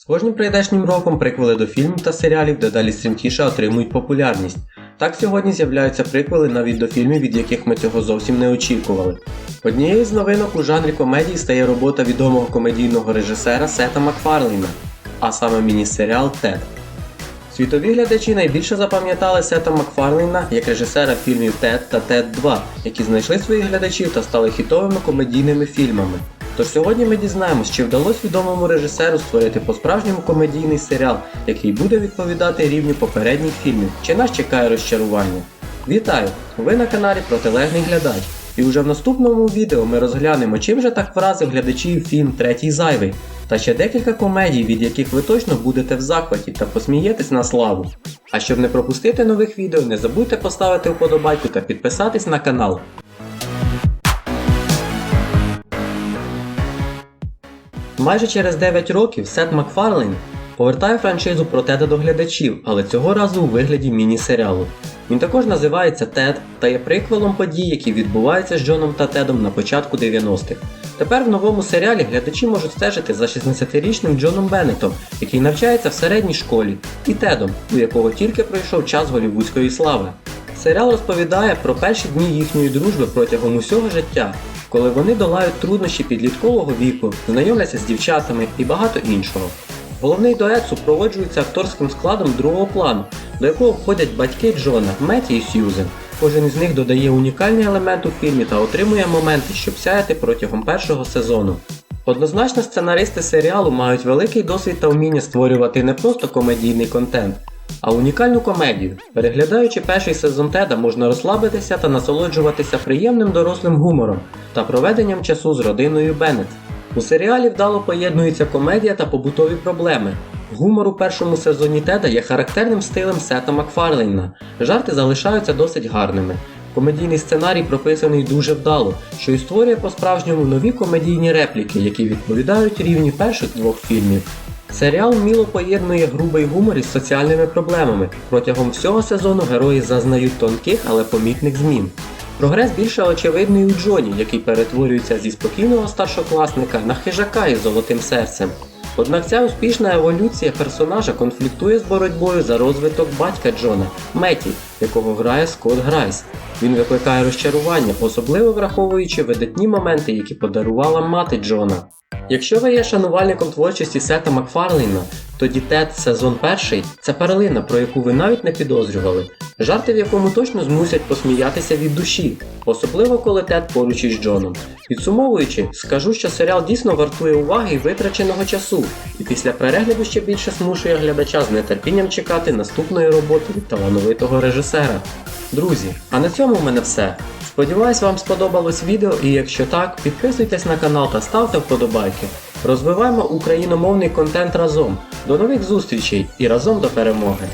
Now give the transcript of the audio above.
З кожним прийдешнім роком приквели до фільмів та серіалів дедалі стрімкіше отримують популярність. Так сьогодні з'являються приквели навіть до фільмів, від яких ми цього зовсім не очікували. Однією з новинок у жанрі комедії стає робота відомого комедійного режисера Сета Макфарлейна, а саме міні-серіал Тед. Світові глядачі найбільше запам'ятали Сета Макфарлейна як режисера фільмів Тед та Тед 2, які знайшли своїх глядачів та стали хітовими комедійними фільмами. Тож сьогодні ми дізнаємось, чи вдалося відомому режисеру створити по-справжньому комедійний серіал, який буде відповідати рівню попередніх фільмів, чи нас чекає розчарування. Вітаю! Ви на каналі Протилежний глядач. І вже в наступному відео ми розглянемо, чим же так вразив глядачів фільм Третій зайвий, та ще декілька комедій, від яких ви точно будете в захваті та посмієтесь на славу. А щоб не пропустити нових відео, не забудьте поставити вподобайку та підписатись на канал. Майже через 9 років Сет Макфарлейн повертає франшизу про Теда до глядачів, але цього разу у вигляді міні-серіалу. Він також називається Тед та є приквелом подій, які відбуваються з Джоном та Тедом на початку 90-х. Тепер в новому серіалі глядачі можуть стежити за 16-річним Джоном Беннетом, який навчається в середній школі, і Тедом, у якого тільки пройшов час голівудської слави. Серіал розповідає про перші дні їхньої дружби протягом усього життя, коли вони долають труднощі підліткового віку, знайомляться з дівчатами і багато іншого. Головний дует супроводжується акторським складом другого плану, до якого входять батьки Джона, Меті і Сьюзен. Кожен із них додає унікальний елемент у фільмі та отримує моменти, щоб сяяти протягом першого сезону. Однозначно, сценаристи серіалу мають великий досвід та вміння створювати не просто комедійний контент, а унікальну комедію. Переглядаючи перший сезон Теда, можна розслабитися та насолоджуватися приємним дорослим гумором та проведенням часу з родиною Беннет. У серіалі вдало поєднується комедія та побутові проблеми. Гумор у першому сезоні Теда є характерним стилем Сета Макфарлейна. Жарти залишаються досить гарними. Комедійний сценарій прописаний дуже вдало, що і створює по-справжньому нові комедійні репліки, які відповідають рівні перших двох фільмів. Серіал вміло поєднує грубий гумор із соціальними проблемами. Протягом всього сезону герої зазнають тонких, але помітних змін. Прогрес більше очевидний у Джоні, який перетворюється зі спокійного старшокласника на хижака із золотим серцем. Однак ця успішна еволюція персонажа конфліктує з боротьбою за розвиток батька Джона, Меті, якого грає Скотт Грайс. Він викликає розчарування, особливо враховуючи видатні моменти, які подарувала мати Джона. Якщо ви є шанувальником творчості Сета Макфарлейна, тоді Тед сезон перший це перлина, про яку ви навіть не підозрювали. Жарти, в якому точно змусять посміятися від душі, особливо коли Тед поруч із Джоном. Підсумовуючи, скажу, що серіал дійсно вартує уваги і витраченого часу, і після перегляду ще більше змушує глядача з нетерпінням чекати наступної роботи від талановитого режисера. Друзі, а на цьому в мене все. Сподіваюсь, вам сподобалось відео, і якщо так, підписуйтесь на канал та ставте вподобайки. Розвиваємо україномовний контент разом. До нових зустрічей і разом до перемоги!